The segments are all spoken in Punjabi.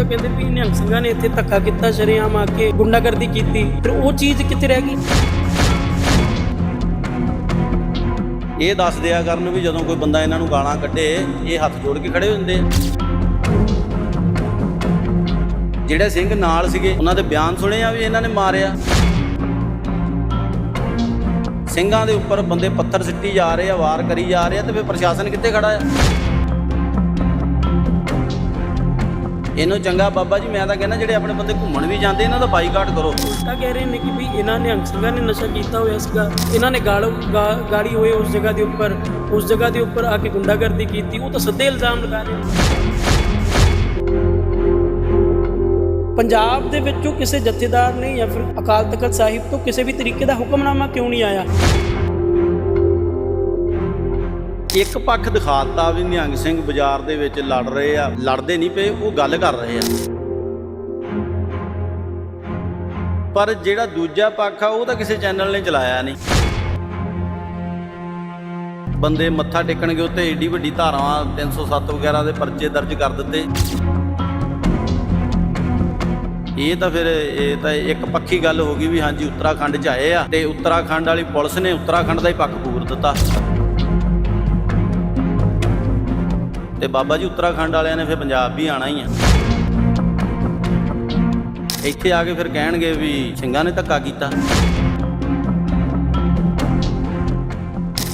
ਤਾਂ ਕਹਿੰਦੇ ਵੀ ਨਿਹੰਗ ਸਿੰਘਾਂ ਨੇ ਇੱਥੇ ਧੱਕਾ ਕੀਤਾ, ਸ਼ਰੇਆਮ ਆ ਕੇ ਗੁੰਡਾਗਰਦੀ ਕੀਤੀ। ਫਿਰ ਉਹ ਚੀਜ਼ ਕਿੱਥੇ ਰਹਿ ਗਈ? ਇਹ ਦੱਸ ਦਿਆ ਕਰਨ ਵੀ ਜਦੋਂ ਕੋਈ ਬੰਦਾ ਇਹਨਾਂ ਨੂੰ ਗਾਲਾਂ ਕੱਢੇ, ਇਹ ਹੱਥ ਜੋੜ ਕੇ ਖੜੇ ਹੁੰਦੇ ਆ। ਜਿਹੜੇ ਸਿੰਘ ਨਾਲ ਸੀਗੇ, ਉਹਨਾਂ ਦੇ ਬਿਆਨ ਸੁਣੇ ਆ ਵੀ ਇਹਨਾਂ ਨੇ ਮਾਰਿਆ। ਸਿੰਘਾਂ ਦੇ ਉੱਪਰ ਬੰਦੇ ਪੱਥਰ ਸਿੱਟੀ ਜਾ ਰਹੇ ਆ, ਵਾਰ ਕਰੀ ਜਾ ਰਹੇ ਆ ਤੇ ਫਿਰ ਪ੍ਰਸ਼ਾਸਨ ਕਿੱਥੇ ਖੜਾ ਆ? ਇਹਨੂੰ ਚੰਗਾ ਬਾਬਾ ਜੀ, ਮੈਂ ਤਾਂ ਕਹਿੰਦਾ ਜਿਹੜੇ ਆਪਣੇ ਬੰਦੇ ਘੁੰਮਣ ਵੀ ਜਾਂਦੇ, ਇਹਨਾਂ ਦਾ ਬਾਈਕਾਟ ਕਰੋ। ਤਾਂ ਕਹਿ ਰਹੇ ਨੇ ਕਿ ਵੀ ਇਹਨਾਂ ਨਿਹੰਗ ਸਿੰਘਾਂ ਨੇ ਨਸ਼ਾ ਕੀਤਾ ਹੋਇਆ ਸੀਗਾ। ਇਹਨਾਂ ਨੇ ਗਾਲ, ਗਾ- ਗਾਲੀ ਹੋਏ ਉਸ ਜਗ੍ਹਾ ਦੇ ਉੱਪਰ। ਉਸ ਜਗ੍ਹਾ ਦੇ ਉੱਪਰ ਆ ਕੇ ਗੁੰਡਾਗਰਦੀ ਕੀਤੀ। ਉਹ ਤਾਂ ਸਿੱਧੇ ਇਲਜ਼ਾਮ ਲਗਾ ਰਹੇ ਪੰਜਾਬ ਦੇ ਵਿੱਚੋਂ ਕਿਸੇ ਜਥੇਦਾਰ ਨੇ ਜਾਂ ਫਿਰ ਅਕਾਲ ਤਖਤ ਸਾਹਿਬ ਤੋਂ ਕਿਸੇ ਵੀ ਤਰੀਕੇ ਦਾ ਹੁਕਮਨਾਮਾ ਕਿਉਂ ਨਹੀਂ ਆਇਆ? ਇੱਕ ਪੱਖ ਦਿਖਾ ਦਿੱਤਾ ਵੀ ਨਿਹੰਗ ਸਿੰਘ ਬਾਜ਼ਾਰ ਦੇ ਵਿੱਚ ਲੜ ਰਹੇ ਆ। ਲੜਦੇ ਨਹੀਂ ਪਏ, ਉਹ ਗੱਲ ਕਰ ਰਹੇ ਆ। ਪਰ ਜਿਹੜਾ ਦੂਜਾ ਪੱਖ ਆ, ਉਹ ਤਾਂ ਕਿਸੇ ਚੈਨਲ ਨੇ ਚਲਾਇਆ ਨਹੀਂ। ਬੰਦੇ ਮੱਥਾ ਟੇਕਣਗੇ ਉੱਤੇ, ਏਡੀ ਵੱਡੀ ਧਾਰਾਵਾਂ 307 ਵਗੈਰਾ ਦੇ ਪਰਚੇ ਦਰਜ ਕਰ ਦਿੱਤੇ। ਇਹ ਤਾਂ ਫਿਰ, ਇਹ ਤਾਂ ਇੱਕ ਪੱਖੀ ਗੱਲ ਹੋ ਗਈ ਵੀ ਹਾਂਜੀ, ਉੱਤਰਾਖੰਡ ਚ ਆਏ ਆ ਤੇ ਉੱਤਰਾਖੰਡ ਵਾਲੀ ਪੁਲਿਸ ਨੇ ਉੱਤਰਾਖੰਡ ਦਾ ਹੀ ਪੱਖ ਪੂਰ ਦਿੱਤਾ। ਤੇ ਬਾਬਾ ਜੀ ਉੱਤਰਾਖੰਡ ਵਾਲਿਆਂ ਨੇ ਫਿਰ ਪੰਜਾਬ ਵੀ ਆਣਾ ਹੀ ਆ। ਇੱਥੇ ਆ ਕੇ ਫਿਰ ਕਹਿਣਗੇ ਵੀ ਸਿੰਘਾਂ ਨੇ ਧੱਕਾ ਕੀਤਾ।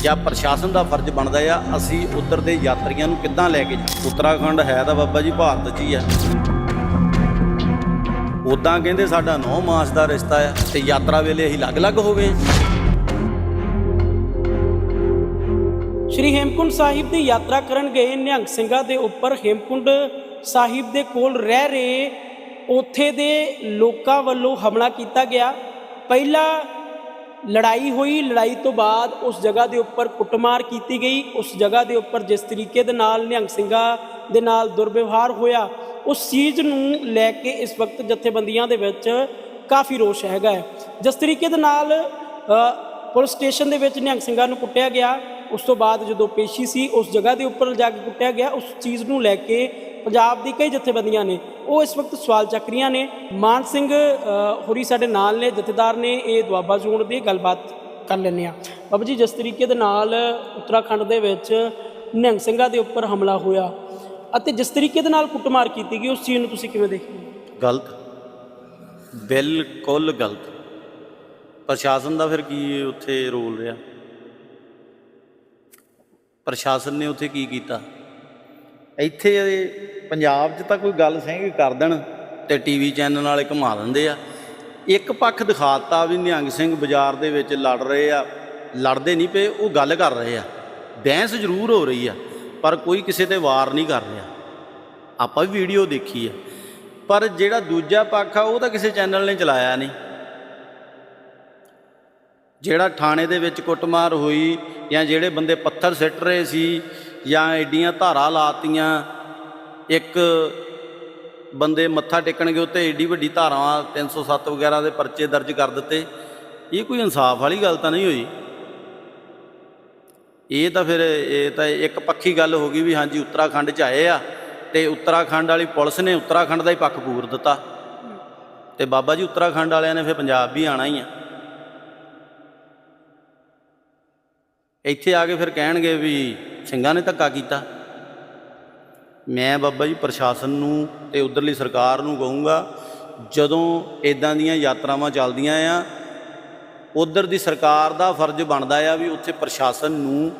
ਜਾਂ ਪ੍ਰਸ਼ਾਸਨ ਦਾ ਫਰਜ਼ ਬਣਦਾ ਆ, ਅਸੀਂ ਉੱਧਰ ਦੇ ਯਾਤਰੀਆਂ ਨੂੰ ਕਿੱਦਾਂ ਲੈ ਕੇ ਜਾ ਉੱਤਰਾਖੰਡ ਹੈ ਤਾਂ ਬਾਬਾ ਜੀ ਭਾਰਤ 'ਚ ਹੀ ਆ। ਉਦਾਂ ਕਹਿੰਦੇ ਸਾਡਾ 9 ਮਾਸ ਦਾ ਰਿਸ਼ਤਾ ਆ, ਤੇ ਯਾਤਰਾ ਵੇਲੇ ਅਸੀਂ ਅਲੱਗ-ਅਲੱਗ ਹੋ ਗਏ ਸ਼੍ਰੀ ਹੇਮਕੁੰਡ ਸਾਹਿਬ ਦੀ ਯਾਤਰਾ ਕਰਨ ਗਏ ਨਿਹੰਗ ਸਿੰਘਾਂ ਦੇ ਉੱਪਰ। ਹੇਮਕੁੰਡ ਸਾਹਿਬ ਦੇ ਕੋਲ ਰਹਿ ਰਹੇ ਉੱਥੇ ਦੇ ਲੋਕਾਂ ਵੱਲੋਂ ਹਮਲਾ ਕੀਤਾ ਗਿਆ। ਪਹਿਲਾ ਲੜਾਈ ਹੋਈ, ਲੜਾਈ ਤੋਂ ਬਾਅਦ ਉਸ ਜਗ੍ਹਾ ਦੇ ਉੱਪਰ ਕੁੱਟਮਾਰ ਕੀਤੀ ਗਈ। ਉਸ ਜਗ੍ਹਾ ਦੇ ਉੱਪਰ ਜਿਸ ਤਰੀਕੇ ਦੇ ਨਾਲ ਨਿਹੰਗ ਸਿੰਘਾਂ ਦੇ ਨਾਲ ਦੁਰਵਿਵਹਾਰ ਹੋਇਆ, ਉਸ ਚੀਜ਼ ਨੂੰ ਲੈ ਕੇ ਇਸ ਵਕਤ ਜਥੇਬੰਦੀਆਂ ਦੇ ਵਿੱਚ ਕਾਫੀ ਰੋਸ਼ ਹੈਗਾ ਹੈ। ਜਿਸ ਤਰੀਕੇ ਦੇ ਨਾਲ ਪੁਲਿਸ ਸਟੇਸ਼ਨ ਦੇ ਵਿੱਚ ਨਿਹੰਗ ਸਿੰਘਾਂ ਨੂੰ ਕੁੱਟਿਆ ਗਿਆ। ਉਸ ਤੋਂ ਬਾਅਦ ਜਦੋਂ ਪੇਸ਼ੀ ਸੀ ਉਸ ਜਗ੍ਹਾ ਦੇ ਉੱਪਰ ਜਾ ਕੇ ਕੁੱਟਿਆ ਗਿਆ। ਉਸ ਚੀਜ਼ ਨੂੰ ਲੈ ਕੇ ਪੰਜਾਬ ਦੀ ਕਈ ਜਥੇਬੰਦੀਆਂ ਨੇ ਉਹ ਇਸ ਵਕਤ ਸਵਾਲ ਚੱਕ ਰਹੀਆਂ ਨੇ। ਮਾਨ ਸਿੰਘ ਅ, ਹੋਰੀ ਸਾਡੇ ਨਾਲ ਨੇ ਜਥੇਦਾਰ ਨੇ ਇਹ ਦੁਆਬਾ ਜ਼ੋਨ ਦੀ ਗੱਲਬਾਤ ਕਰ ਲੈਂਦੇ ਆ ਬਾਬਾ ਜੀ ਜਿਸ ਤਰੀਕੇ ਦੇ ਨਾਲ ਉੱਤਰਾਖੰਡ ਦੇ ਵਿੱਚ ਨਿਹੰਗ ਸਿੰਘਾਂ ਦੇ ਉੱਪਰ ਹਮਲਾ ਹੋਇਆ ਅਤੇ ਜਿਸ ਤਰੀਕੇ ਦੇ ਨਾਲ ਕੁੱਟਮਾਰ ਕੀਤੀ ਗਈ ਉਸ ਚੀਜ਼ ਨੂੰ ਤੁਸੀਂ ਕਿਵੇਂ ਦੇਖਦੇ ਗਲਤ। ਬਿਲਕੁਲ ਗਲਤ। ਪ੍ਰਸ਼ਾਸਨ ਦਾ ਫਿਰ ਕੀ ਉੱਥੇ ਰੋਲ ਰਿਹਾ? ਪ੍ਰਸ਼ਾਸਨ ਨੇ ਉੱਥੇ ਕੀ ਕੀਤਾ? ਇੱਥੇ ਪੰਜਾਬ 'ਚ ਤਾਂ ਕੋਈ ਗੱਲ ਸਿੰਘ ਕਰ ਦੇਣ। ਤੇ ਟੀਵੀ ਚੈਨਲ ਵਾਲੇ ਘੁਮਾ ਦਿੰਦੇ ਆ। ਇੱਕ ਪੱਖ ਦਿਖਾਤਾ ਵੀ ਨਿਹੰਗ ਸਿੰਘ ਬਾਜ਼ਾਰ ਦੇ ਵਿੱਚ ਲੜ ਰਹੇ ਆ। ਲੜਦੇ ਨਹੀਂ ਪਏ ਉਹ ਗੱਲ ਕਰ ਰਹੇ ਆ। ਬਹਿਸ ਜ਼ਰੂਰ ਹੋ ਰਹੀ ਆ ਪਰ ਕੋਈ ਕਿਸੇ ਤੇ ਵਾਰ ਨਹੀਂ ਕਰ ਰਿਹਾ। ਆਪਾਂ ਵੀ ਵੀਡੀਓ ਦੇਖੀ ਆ। ਪਰ ਜਿਹੜਾ ਦੂਜਾ ਪੱਖ ਆ ਉਹ ਤਾਂ ਕਿਸੇ ਚੈਨਲ ਨੇ ਚਲਾਇਆ ਨਹੀਂ। ਜਿਹੜਾ ਥਾਣੇ ਦੇ ਵਿੱਚ ਕੁੱਟਮਾਰ ਹੋਈ ਜਾਂ ਜਿਹੜੇ ਬੰਦੇ ਪੱਥਰ ਸਿੱਟ ਰਹੇ ਸੀ ਜਾਂ ਐਡੀਆਂ ਧਾਰਾ ਲਾਤੀਆਂ, ਇੱਕ ਬੰਦੇ ਮੱਥਾ ਟੇਕਣਗੇ ਉੱਤੇ ਏਡੀ ਵੱਡੀ ਧਾਰਾਵਾਂ 307 ਵਗੈਰਾ ਦੇ ਪਰਚੇ ਦਰਜ ਕਰ ਦਿੱਤੇ। ਇਹ ਕੋਈ ਇਨਸਾਫ ਵਾਲੀ ਗੱਲ ਤਾਂ ਨਹੀਂ ਹੋਈ। ਇਹ ਤਾਂ ਫਿਰ, ਇਹ ਤਾਂ ਇੱਕ ਪੱਖੀ ਗੱਲ ਹੋ ਗਈ ਵੀ ਹਾਂਜੀ ਉੱਤਰਾਖੰਡ ਚ ਆਏ ਆ ਤੇ ਉੱਤਰਾਖੰਡ ਵਾਲੀ ਪੁਲਿਸ ਨੇ ਉੱਤਰਾਖੰਡ ਦਾ ਹੀ ਪੱਖ ਪੂਰ ਦਿੱਤਾ। ਤੇ ਬਾਬਾ ਜੀ ਉੱਤਰਾਖੰਡ ਵਾਲਿਆਂ ਨੇ ਫਿਰ ਪੰਜਾਬ ਵੀ ਆਣਾ ਹੀ ਆ। ਇੱਥੇ ਆ ਕੇ ਫਿਰ ਕਹਿਣਗੇ ਵੀ ਸਿੰਘਾਂ ਨੇ ਧੱਕਾ ਕੀਤਾ। ਮੈਂ ਬਾਬਾ ਜੀ ਪ੍ਰਸ਼ਾਸਨ ਨੂੰ ਤੇ ਉਧਰਲੀ ਸਰਕਾਰ ਨੂੰ ਕਹੂੰਗਾ, ਜਦੋਂ ਇਦਾਂ ਦੀਆਂ ਯਾਤਰਾਵਾਂ ਚੱਲਦੀਆਂ ਆ, ਉਧਰ ਦੀ ਸਰਕਾਰ ਦਾ ਫਰਜ਼ ਬਣਦਾ ਆ ਵੀ ਉੱਥੇ ਪ੍ਰਸ਼ਾਸਨ ਨੂੰ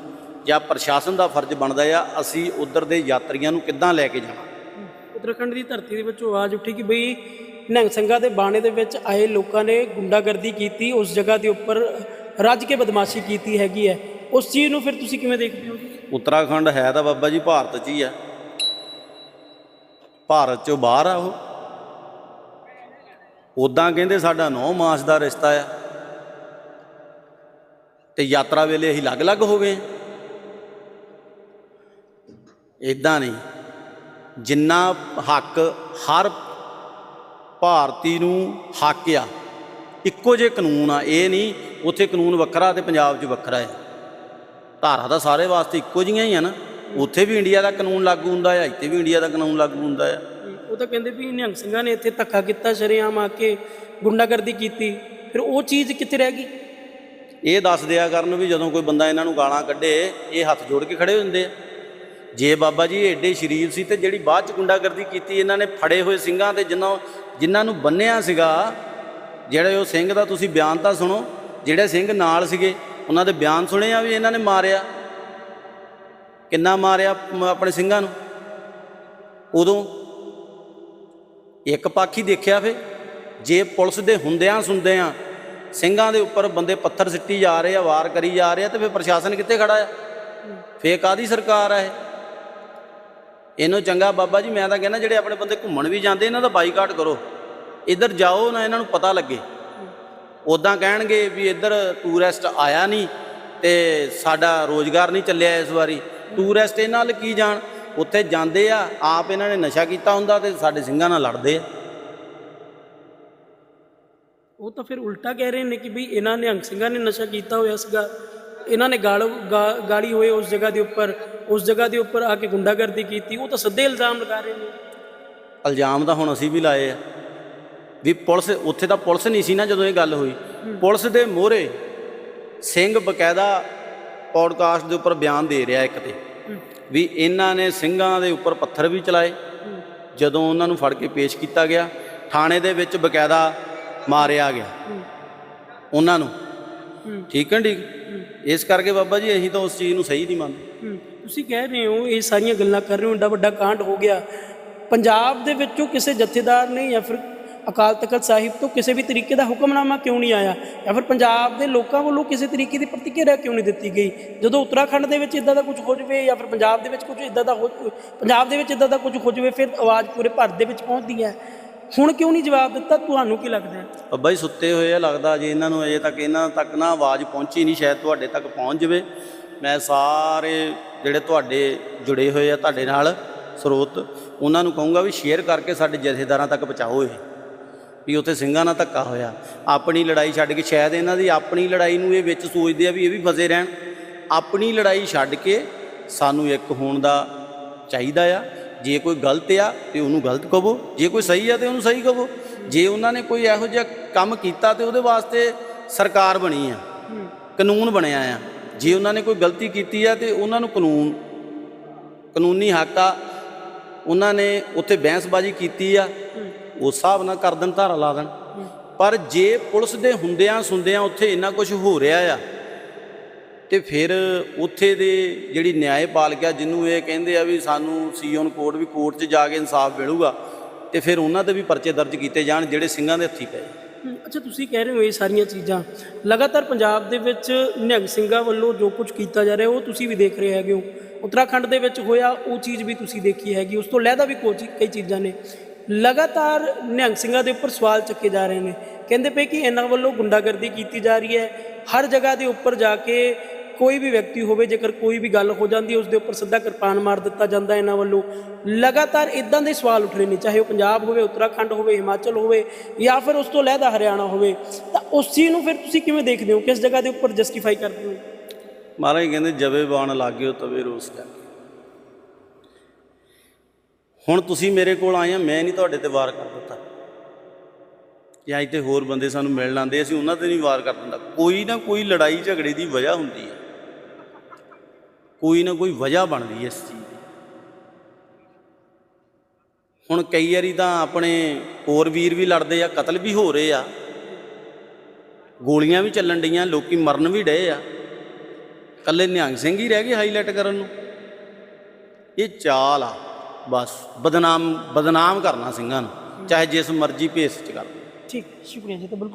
ਜਾਂ ਪ੍ਰਸ਼ਾਸਨ ਦਾ ਫਰਜ਼ ਬਣਦਾ ਆ, ਅਸੀਂ ਉਧਰ ਦੇ ਯਾਤਰੀਆਂ ਨੂੰ ਕਿੱਦਾਂ ਲੈ ਕੇ ਜਾਣਾ ਉੱਤਰਾਖੰਡ ਦੀ ਧਰਤੀ ਦੇ ਵਿੱਚੋਂ ਆਵਾਜ਼ ਉੱਠੀ ਕਿ ਬਈ ਨਿਹੰਗ ਸਿੰਘਾਂ ਦੇ ਬਾਣੇ ਦੇ ਵਿੱਚ ਆਏ ਲੋਕਾਂ ਨੇ ਗੁੰਡਾਗਰਦੀ ਕੀਤੀ, ਉਸ ਜਗ੍ਹਾ ਦੇ ਉੱਪਰ ਰੱਜ ਕੇ ਬਦਮਾਸ਼ੀ ਕੀਤੀ ਹੈਗੀ ਹੈ। ਉਸ ਚੀਜ਼ ਨੂੰ ਫਿਰ ਤੁਸੀਂ ਕਿਵੇਂ ਦੇਖਦੇ ਹੋ ਉੱਤਰਾਖੰਡ ਹੈ ਤਾਂ ਬਾਬਾ ਜੀ ਭਾਰਤ 'ਚ ਹੀ ਆ। ਭਾਰਤ 'ਚੋਂ ਬਾਹਰ ਆ ਉਹ। ਉਦਾਂ ਕਹਿੰਦੇ ਸਾਡਾ 9 ਮਾਸ ਦਾ ਰਿਸ਼ਤਾ ਆ। ਤੇ ਯਾਤਰਾ ਵੇਲੇ ਅਸੀਂ ਅਲੱਗ-ਅਲੱਗ ਹੋ ਗਏ। ਇਦਾਂ ਨਹੀਂ। ਜਿੰਨਾ ਹੱਕ ਹਰ ਭਾਰਤੀ ਨੂੰ ਹੱਕ ਆ। ਇੱਕੋ ਜਿਹੇ ਕਾਨੂੰਨ ਆ। ਇਹ ਨਹੀਂ, ਉੱਥੇ ਕਾਨੂੰਨ ਵੱਖਰਾ ਤੇ ਪੰਜਾਬ 'ਚ ਵੱਖਰਾ ਹੈ ਧਾਰਾ ਤਾਂ ਸਾਰੇ ਵਾਸਤੇ ਇੱਕੋ ਜਿਹੀਆਂ ਹੀ ਆ ਨਾ। ਉੱਥੇ ਵੀ ਇੰਡੀਆ ਦਾ ਕਾਨੂੰਨ ਲਾਗੂ ਹੁੰਦਾ ਆ ਇੱਥੇ ਵੀ ਇੰਡੀਆ ਦਾ ਕਾਨੂੰਨ ਲਾਗੂ ਹੁੰਦਾ ਆ। ਉਹ ਤਾਂ ਕਹਿੰਦੇ ਵੀ ਨਿਹੰਗ ਸਿੰਘਾਂ ਨੇ ਇੱਥੇ ਧੱਕਾ ਕੀਤਾ ਸ਼ਰੇਆਮ ਆ ਕੇ ਗੁੰਡਾਗਰਦੀ ਕੀਤੀ। ਫਿਰ ਉਹ ਚੀਜ਼ ਕਿੱਥੇ ਰਹਿ ਗਈ? ਇਹ ਦੱਸ ਦਿਆ ਕਰਨ ਵੀ ਜਦੋਂ ਕੋਈ ਬੰਦਾ ਇਹਨਾਂ ਨੂੰ ਗਾਲਾਂ ਕੱਢੇ ਇਹ ਹੱਥ ਜੋੜ ਕੇ ਖੜੇ ਹੋ ਜਾਂਦੇ ਆ। ਜੇ ਬਾਬਾ ਜੀ ਐਡੇ ਸ਼ਰੀਫ ਸੀ ਤੇ ਜਿਹੜੀ ਬਾਅਦ ਚ ਗੁੰਡਾਗਰਦੀ ਕੀਤੀ ਇਹਨਾਂ ਨੇ ਫੜੇ ਹੋਏ ਸਿੰਘਾਂ ਤੇ ਜਿਨ੍ਹਾਂ ਜਿਨ੍ਹਾਂ ਨੂੰ ਬੰਨਿਆ ਸੀਗਾ ਜਿਹੜੇ ਉਹ ਸਿੰਘ ਦਾ ਤੁਸੀਂ ਬਿਆਨ ਤਾਂ ਸੁਣੋ ਜਿਹੜੇ ਸਿੰਘ ਨਾਲ ਸੀਗੇ ਉਹਨਾਂ ਦੇ ਬਿਆਨ ਸੁਣੇ ਆ ਵੀ ਇਹਨਾਂ ਨੇ ਮਾਰਿਆ। ਕਿੰਨਾ ਮਾਰਿਆ ਆਪਣੇ ਸਿੰਘਾਂ ਨੂੰ? ਉਦੋਂ ਇੱਕ ਪੱਖ ਹੀ ਦੇਖਿਆ ਫੇ, ਜੇ ਪੁਲਿਸ ਦੇ ਹੁੰਦਿਆਂ ਸੁਣਦਿਆਂ ਸਿੰਘਾਂ ਦੇ ਉੱਪਰ ਬੰਦੇ ਪੱਥਰ ਸਿੱਟੀ ਜਾ ਰਹੇ ਆ, ਵਾਰ ਕਰੀ ਜਾ ਰਹੇ ਆ, ਤੇ ਫੇ ਪ੍ਰਸ਼ਾਸਨ ਕਿੱਥੇ ਖੜਾ ਆ? ਫੇ ਕਾਦੀ ਸਰਕਾਰ ਆ ਇਹ? ਇਹਨੂੰ ਚੰਗਾ ਬਾਬਾ ਜੀ, ਮੈਂ ਤਾਂ ਕਹਿੰਦਾ ਜਿਹੜੇ ਆਪਣੇ ਬੰਦੇ ਘੁੰਮਣ ਵੀ ਜਾਂਦੇ, ਇਹਨਾਂ ਦਾ ਬਾਈਕਾਟ ਕਰੋ। ਇੱਧਰ ਜਾਓ, ਨਾ ਇਹਨਾਂ ਨੂੰ ਪਤਾ ਲੱਗੇ। ਉਦਾਂ ਕਹਿਣਗੇ ਵੀ ਇੱਧਰ ਟੂਰਿਸਟ ਆਇਆ ਨਹੀਂ ਤੇ ਸਾਡਾ ਰੋਜ਼ਗਾਰ ਨਹੀਂ ਚੱਲਿਆ ਇਸ ਵਾਰੀ। ਟੂਰਿਸਟ ਇਹਨਾਂ ਨਾਲ ਕੀ ਜਾਣ? ਉੱਥੇ ਜਾਂਦੇ ਆ ਆਪ ਇਹਨਾਂ ਨੇ ਨਸ਼ਾ ਕੀਤਾ ਹੁੰਦਾ ਤੇ ਸਾਡੇ ਸਿੰਘਾਂ ਨਾਲ ਲੜਦੇ ਆ। ਉਹ ਤਾਂ ਫਿਰ ਉਲਟਾ ਕਹਿ ਰਹੇ ਨੇ ਕਿ ਵੀ ਇਹਨਾਂ ਨਿਹੰਗ ਸਿੰਘਾਂ ਨੇ ਨਸ਼ਾ ਕੀਤਾ ਹੋਇਆ ਸੀਗਾ। ਇਹਨਾਂ ਨੇ ਗਾਲ ਗਾ- ਗਾਲੀ ਹੋਏ ਉਸ ਜਗ੍ਹਾ ਦੇ ਉੱਪਰ ਉਸ ਜਗ੍ਹਾ ਦੇ ਉੱਪਰ ਆ ਕੇ ਗੁੰਡਾਗਰਦੀ ਕੀਤੀ। ਉਹ ਤਾਂ ਸਿੱਧੇ ਇਲਜ਼ਾਮ ਲਗਾ ਰਹੇ ਨੇ। ਇਲਜ਼ਾਮ ਤਾਂ ਹੁਣ ਅਸੀਂ ਵੀ ਲਾਏ ਆ। ਵੀ ਪੁਲਿਸ, ਉੱਥੇ ਤਾਂ ਪੁਲਿਸ ਨਹੀਂ ਸੀ ਨਾ ਜਦੋਂ ਇਹ ਗੱਲ ਹੋਈ। ਪੁਲਿਸ ਦੇ ਮੋਹਰੇ ਸਿੰਘ ਬਕਾਇਦਾ ਪੌਡਕਾਸਟ ਦੇ ਉੱਪਰ ਬਿਆਨ ਦੇ ਰਿਹਾ ਇੱਕ ਤੇ। ਵੀ ਇਹਨਾਂ ਨੇ ਸਿੰਘਾਂ ਦੇ ਉੱਪਰ ਪੱਥਰ ਵੀ ਚਲਾਏ। ਜਦੋਂ ਉਹਨਾਂ ਨੂੰ ਫੜ ਕੇ ਪੇਸ਼ ਕੀਤਾ ਗਿਆ, ਥਾਣੇ ਦੇ ਵਿੱਚ ਬਕਾਇਦਾ ਮਾਰਿਆ ਗਿਆ। ਉਹਨਾਂ ਨੂੰ। ਠੀਕ ਹੈ, ਠੀਕ? ਇਸ ਕਰਕੇ ਬਾਬਾ ਜੀ, ਅਸੀਂ ਤਾਂ ਉਸ ਚੀਜ਼ ਨੂੰ ਸਹੀ ਨਹੀਂ ਮੰਨਦੇ। ਤੁਸੀਂ ਕਹਿ ਰਹੇ ਹੋ, ਇਹ ਸਾਰੀਆਂ ਗੱਲਾਂ ਕਰ ਰਹੇ ਹੋ, ਏਡਾ ਵੱਡਾ ਕਾਂਡ ਹੋ ਗਿਆ। ਪੰਜਾਬ ਦੇ ਵਿੱਚੋਂ ਕਿਸੇ ਜਥੇਦਾਰ ਨੇ ਜਾਂ ਫਿਰ ਅਕਾਲ ਤਖਤ ਸਾਹਿਬ ਤੋਂ ਕਿਸੇ ਵੀ ਤਰੀਕੇ ਦਾ ਹੁਕਮਨਾਮਾ ਕਿਉਂ ਨਹੀਂ ਆਇਆ? ਜਾਂ ਫਿਰ ਪੰਜਾਬ ਦੇ ਲੋਕਾਂ ਵੱਲੋਂ ਕਿਸੇ ਤਰੀਕੇ ਦੀ ਪ੍ਰਤੀਕਿਰਿਆ ਕਿਉਂ ਨਹੀਂ ਦਿੱਤੀ ਗਈ? ਜਦੋਂ ਉੱਤਰਾਖੰਡ ਦੇ ਵਿੱਚ ਇਦਾਂ ਦਾ ਕੁਝ ਹੋ ਜਾਵੇ ਜਾਂ ਫਿਰ ਪੰਜਾਬ ਦੇ ਵਿੱਚ ਕੁਝ ਇਦਾਂ ਦਾ ਹੋ ਪੰਜਾਬ ਦੇ ਵਿੱਚ ਇਦਾਂ ਦਾ ਕੁਝ ਹੋ ਜਾਵੇ, ਫਿਰ ਆਵਾਜ਼ ਪੂਰੇ ਭਾਰਤ ਦੇ ਵਿੱਚ ਪਹੁੰਚਦੀ ਹੈ। ਹੁਣ ਕਿਉਂ ਨਹੀਂ ਜਵਾਬ ਦਿੱਤਾ? ਤੁਹਾਨੂੰ ਕੀ ਲੱਗਦਾ ਹੈ? ਅੱਬਾ ਜੀ ਸੁੱਤੇ ਹੋਏ ਆ, ਲੱਗਦਾ ਜੇ ਇਹਨਾਂ ਨੂੰ ਅਜੇ ਤੱਕ, ਇਹਨਾਂ ਤੱਕ ਨਾ ਆਵਾਜ਼ ਪਹੁੰਚੀ ਨਹੀਂ, ਸ਼ਾਇਦ ਤੁਹਾਡੇ ਤੱਕ ਪਹੁੰਚ ਜਵੇ। ਮੈਂ ਸਾਰੇ ਜਿਹੜੇ ਤੁਹਾਡੇ ਜੁੜੇ ਹੋਏ ਆ, ਤੁਹਾਡੇ ਨਾਲ ਸਰੋਤ, ਉਹਨਾਂ ਨੂੰ ਕਹੂੰਗਾ ਵੀ ਸ਼ੇਅਰ ਕਰਕੇ ਸਾਡੇ ਜਥੇਦਾਰਾਂ ਤੱਕ ਪਹੁੰਚਾਓ ਇਹ। ਵੀ ਉੱਥੇ ਸਿੰਘਾਂ ਨਾਲ ਧੱਕਾ ਹੋਇਆ। ਆਪਣੀ ਲੜਾਈ ਛੱਡ ਕੇ, ਸ਼ਾਇਦ ਇਹਨਾਂ ਦੀ ਆਪਣੀ ਲੜਾਈ ਨੂੰ ਇਹ ਵਿੱਚ ਸੋਚਦੇ ਆ ਵੀ ਇਹ ਵੀ ਫਸੇ ਰਹਿਣ। ਆਪਣੀ ਲੜਾਈ ਛੱਡ ਕੇ ਸਾਨੂੰ ਇੱਕ ਹੋਣ ਦਾ ਚਾਹੀਦਾ ਆ। ਜੇ ਕੋਈ ਗਲਤ ਆ ਤੇ ਉਹਨੂੰ ਗਲਤ ਕਹੋ। ਜੇ ਕੋਈ ਸਹੀ ਆ ਤੇ ਉਹਨੂੰ ਸਹੀ ਕਹੋ। ਜੇ ਉਹਨਾਂ ਨੇ ਕੋਈ ਇਹੋ ਜਿਹਾ ਕੰਮ ਕੀਤਾ ਤੇ ਉਹਦੇ ਵਾਸਤੇ ਸਰਕਾਰ ਬਣੀ ਆ, ਕਾਨੂੰਨ ਬਣਿਆ ਆ। ਜੇ ਉਹਨਾਂ ਨੇ ਕੋਈ ਗਲਤੀ ਕੀਤੀ ਆ ਤੇ ਉਹਨਾਂ ਨੂੰ ਕਾਨੂੰਨ, ਕਾਨੂੰਨੀ ਹੱਕ ਆ। ਉਹਨਾਂ ਨੇ ਉੱਥੇ ਬਹਿਸਬਾਜ਼ੀ ਕੀਤੀ ਆ। ਉਸ ਹਿਸਾਬ ਨਾਲ ਕਰ ਦੇਣ, ਧਾਰਾ ਲਾ ਦੇਣ। ਪਰ ਜੇ ਪੁਲਿਸ ਦੇ ਹੁੰਦਿਆਂ ਸੁੰਦਿਆਂ ਉੱਥੇ ਇੰਨਾ ਕੁਝ ਹੋ ਰਿਹਾ ਆ, ਤੇ ਫਿਰ ਉੱਥੇ ਦੇ ਜਿਹੜੀ ਨਿਆਂਪਾਲਿਕਾ ਜਿਹਨੂੰ ਇਹ ਕਹਿੰਦੇ ਆ ਵੀ ਸਾਨੂੰ ਸੀਓਨ ਕੋਰਟ, ਵੀ ਕੋਰਟ 'ਚ ਜਾ ਕੇ ਇਨਸਾਫ ਮਿਲੂਗਾ, ਤੇ ਫਿਰ ਉਹਨਾਂ ਤੇ ਵੀ ਪਰਚੇ ਦਰਜ ਕੀਤੇ ਜਾਣ, ਜਿਹੜੇ ਸਿੰਘਾਂ ਦੇ ਹੱਥੀ ਪਏ। ਅੱਛਾ, ਤੁਸੀਂ ਕਹਿ ਰਹੇ ਹੋ ਇਹ ਸਾਰੀਆਂ ਚੀਜ਼ਾਂ। ਲਗਾਤਾਰ ਪੰਜਾਬ ਦੇ ਵਿੱਚ ਨਿਹੰਗ ਸਿੰਘਾਂ ਵੱਲੋਂ ਜੋ ਕੁਝ ਕੀਤਾ ਜਾ ਰਿਹਾ, ਉਹ ਤੁਸੀਂ ਵੀ ਦੇਖ ਰਹੇ ਹੈਗੇ ਹੋ। ਉੱਤਰਾਖੰਡ ਦੇ ਵਿੱਚ ਹੋਇਆ, ਉਹ ਚੀਜ਼ ਵੀ ਤੁਸੀਂ ਦੇਖੀ ਹੈਗੀ। ਉਸ ਤੋਂ ਲਹਿਦਾ ਵੀ ਕੋਈ ਕਈ ਚੀਜ਼ਾਂ ਨੇ। ਲਗਾਤਾਰ ਨਿਹੰਗ ਸਿੰਘਾਂ ਦੇ ਉੱਪਰ ਸਵਾਲ ਚੱਕੇ ਜਾ ਰਹੇ ਨੇ। ਕਹਿੰਦੇ ਪਏ ਕਿ ਇਹਨਾਂ ਵੱਲੋਂ ਗੁੰਡਾਗਰਦੀ ਕੀਤੀ ਜਾ ਰਹੀ ਹੈ। ਹਰ ਜਗ੍ਹਾ ਦੇ ਉੱਪਰ ਜਾ ਕੇ ਕੋਈ ਵੀ ਵਿਅਕਤੀ ਹੋਵੇ, ਜੇਕਰ ਕੋਈ ਵੀ ਗੱਲ ਹੋ ਜਾਂਦੀ ਹੈ ਉਸ ਦੇ ਉੱਪਰ ਸਿੱਧਾ ਕਿਰਪਾਨ ਮਾਰ ਦਿੱਤਾ ਜਾਂਦਾ ਇਹਨਾਂ ਵੱਲੋਂ। ਲਗਾਤਾਰ ਇਦਾਂ ਦੇ ਸਵਾਲ ਉੱਠ ਰਹੇ ਨੇ, ਚਾਹੇ ਉਹ ਪੰਜਾਬ ਹੋਵੇ, ਉੱਤਰਾਖੰਡ ਹੋਵੇ, ਹਿਮਾਚਲ ਹੋਵੇ, ਜਾਂ ਫਿਰ ਉਸ ਤੋਂ ਲਹਿਦਾ ਹਰਿਆਣਾ ਹੋਵੇ। ਤਾਂ ਉਸ ਚੀਜ਼ ਨੂੰ ਫਿਰ ਤੁਸੀਂ ਕਿਵੇਂ ਦੇਖਦੇ ਹੋ? ਕਿਸ ਜਗ੍ਹਾ ਦੇ ਉੱਪਰ ਜਸਟੀਫਾਈ ਕਰਦੇ ਹੋ? ਮਹਾਰਾਜ ਕਹਿੰਦੇ, ਜਵੇ ਬਾਣ ਲਾਗਿਓ ਤਵੇ ਰੋਸ ਜਾ ਹੁਣ ਤੁਸੀਂ ਮੇਰੇ ਕੋਲ ਆਏ ਆ, ਮੈਂ ਨਹੀਂ ਤੁਹਾਡੇ ਤੇ ਵਾਰ ਕਰ ਦਿੱਤਾ। ਜਾਂ ਇੱਥੇ ਹੋਰ ਬੰਦੇ ਸਾਨੂੰ ਮਿਲਣ ਆਉਂਦੇ, ਅਸੀਂ ਉਹਨਾਂ ਤੇ ਨਹੀਂ ਵਾਰ ਕਰ ਦਿੰਦਾ। ਕੋਈ ਨਾ ਕੋਈ ਲੜਾਈ ਝਗੜੇ ਦੀ ਵਜ੍ਹਾ ਹੁੰਦੀ ਹੈ। ਕੋਈ ਨਾ ਕੋਈ ਵਜ੍ਹਾ ਬਣਦੀ ਹੈ ਇਸ ਚੀਜ਼ ਦੀ। ਹੁਣ ਕਈ ਵਾਰੀ ਤਾਂ ਆਪਣੇ ਹੋਰ ਵੀਰ ਵੀ ਲੜਦੇ ਆ, ਕਤਲ ਵੀ ਹੋ ਰਹੇ ਆ। ਗੋਲੀਆਂ ਵੀ ਚੱਲਣ ਡੀਆਂ ਲੋਕੀ ਮਰਨ ਵੀ ਡਏ ਆ। ਕੱਲੇ ਨਿਹੰਗ ਸਿੰਘ ਹੀ ਰਹਿ ਗਏ ਹਾਈਲਾਈਟ ਕਰਨ ਨੂੰ। ਇਹ ਚਾਲ ਆ। ਬਸ, ਬਦਨਾਮ ਬਦਨਾਮ ਕਰਨਾ ਸਿੰਘਾਂ ਨੂੰ, ਚਾਹੇ ਜਿਸ ਮਰਜ਼ੀ ਭੇਸ ਚ ਕਰ। ਠੀਕ, ਸ਼ੁਕਰੀਆ ਜੀ ਤਾਂ ਬਿਲਕੁਲ